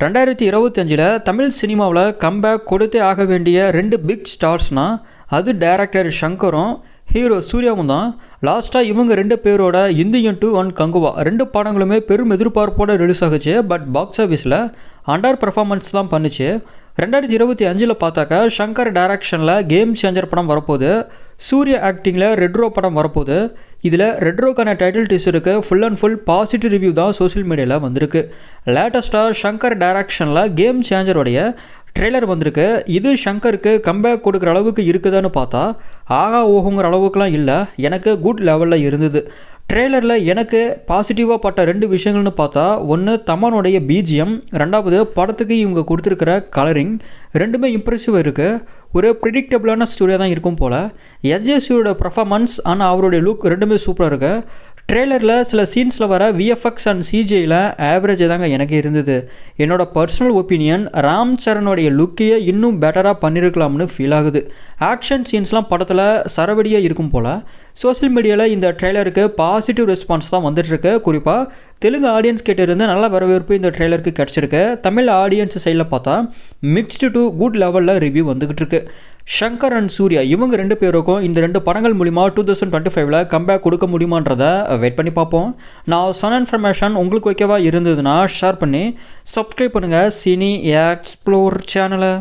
ரெண்டாயிரத்தி இருபத்தஞ்சில் தமிழ் சினிமாவில் கம்பேக் கொடுத்தே ஆக வேண்டிய ரெண்டு பிக் ஸ்டார்ஸ்னால் அது டைரக்டர் சங்கரும் ஹீரோ சூர்யாவும் தான். லாஸ்ட்டாக இவங்க ரெண்டு பேரோட இந்தியன் டூ அண்ட் கங்குவா ரெண்டு படங்களுமே பெரும் எதிர்பார்ப்போடு ரிலீஸ் ஆகுச்சு. பட் பாக்ஸ் ஆஃபீஸில் அண்டர் பர்ஃபார்மன்ஸ் தான் பண்ணுச்சு. ரெண்டாயிரத்தி இருபத்தி அஞ்சில் பார்த்தாக்கா ஷங்கர் டைரக்ஷனில் கேம் சேஞ்சர் படம் வரப்போகுது. சூர்யா ஆக்டிங்கில் ரெட்ரோ படம் வரப்போகுது. இதில் ரெட்ரோக்கான title டீசருக்கு full and full positive review தான் சோஷியல் மீடியாவில் வந்திருக்கு. லேட்டஸ்ட்டாக ஷங்கர் டைரக்ஷனில் கேம் சேஞ்சருடைய ட்ரெய்லர் வந்திருக்கு. இது ஷங்கருக்கு கம்பேக் கொடுக்குற அளவுக்கு இருக்குதான்னு பார்த்தா ஆகா ஓஹோங்கிற அளவுக்குலாம் இல்லை. எனக்கு குட் லெவலில் இருந்தது. ட்ரெய்லரில் எனக்கு பாசிட்டிவாக பட்ட ரெண்டு விஷயங்கள்னு பார்த்தா ஒன்று தமனுடைய பிஜிஎம் ரெண்டாவது படத்துக்கு இவங்க கொடுத்துருக்கிற கலரிங் ரெண்டுமே இம்ப்ரெசிவாக இருக்குது ஒரு ப்ரிடிக்டபிளான ஸ்டோரியாக தான் இருக்கும் போல். எஜேசியோட பர்ஃபார்மன்ஸ் ஆனால் அவருடைய லுக் ரெண்டுமே சூப்பராக இருக்குது ட்ரெய்லரில் சில சீன்ஸில் வர விஎஃப்எக்ஸ் அண்ட் சிஜியில் ஆவரேஜ் தாங்க எனக்கு இருந்தது. என்னோட பர்சனல் ஒப்பீனியன் ராம் சரணுடைய லுக்கையே இன்னும் பெட்டராக பண்ணியிருக்கலாம்னு ஃபீல் ஆகுது. ஆக்ஷன் சீன்ஸ்லாம் படத்தில் சரவடியாக இருக்கும் போல் சோஷியல் மீடியாவில் இந்த ட்ரெய்லருக்கு பாசிட்டிவ் ரெஸ்பான்ஸ் தான் வந்துட்டுருக்கு. குறிப்பாக தெலுங்கு ஆடியன்ஸ் கிட்ட இருந்து நல்ல வரவேற்பு இந்த ட்ரெய்லருக்கு கிடச்சிருக்கு. தமிழ் ஆடியன்ஸ் சைடில் பார்த்தா மிக்ஸ்டு டு குட் லெவலில் ரிவ்யூ வந்துக்கிட்டு இருக்கு. ஷங்கர் அண்ட் சூர்யா இவங்க ரெண்டு பேருக்கும் இந்த ரெண்டு படங்கள் மூலிமா டூ தௌசண்ட் டுவெண்ட்டி ஃபைவ்ல கம்பேக் கொடுக்க முடியுமான்றதை வெயிட் பண்ணி பார்ப்போம். நான் சொன்ன இன்ஃபர்மேஷன் உங்களுக்கு ஓகேவா இருந்ததுன்னா ஷேர் பண்ணி சப்ஸ்கிரைப் பண்ணுங்கள் சினி எக்ஸ்ப்ளோர் சேனலை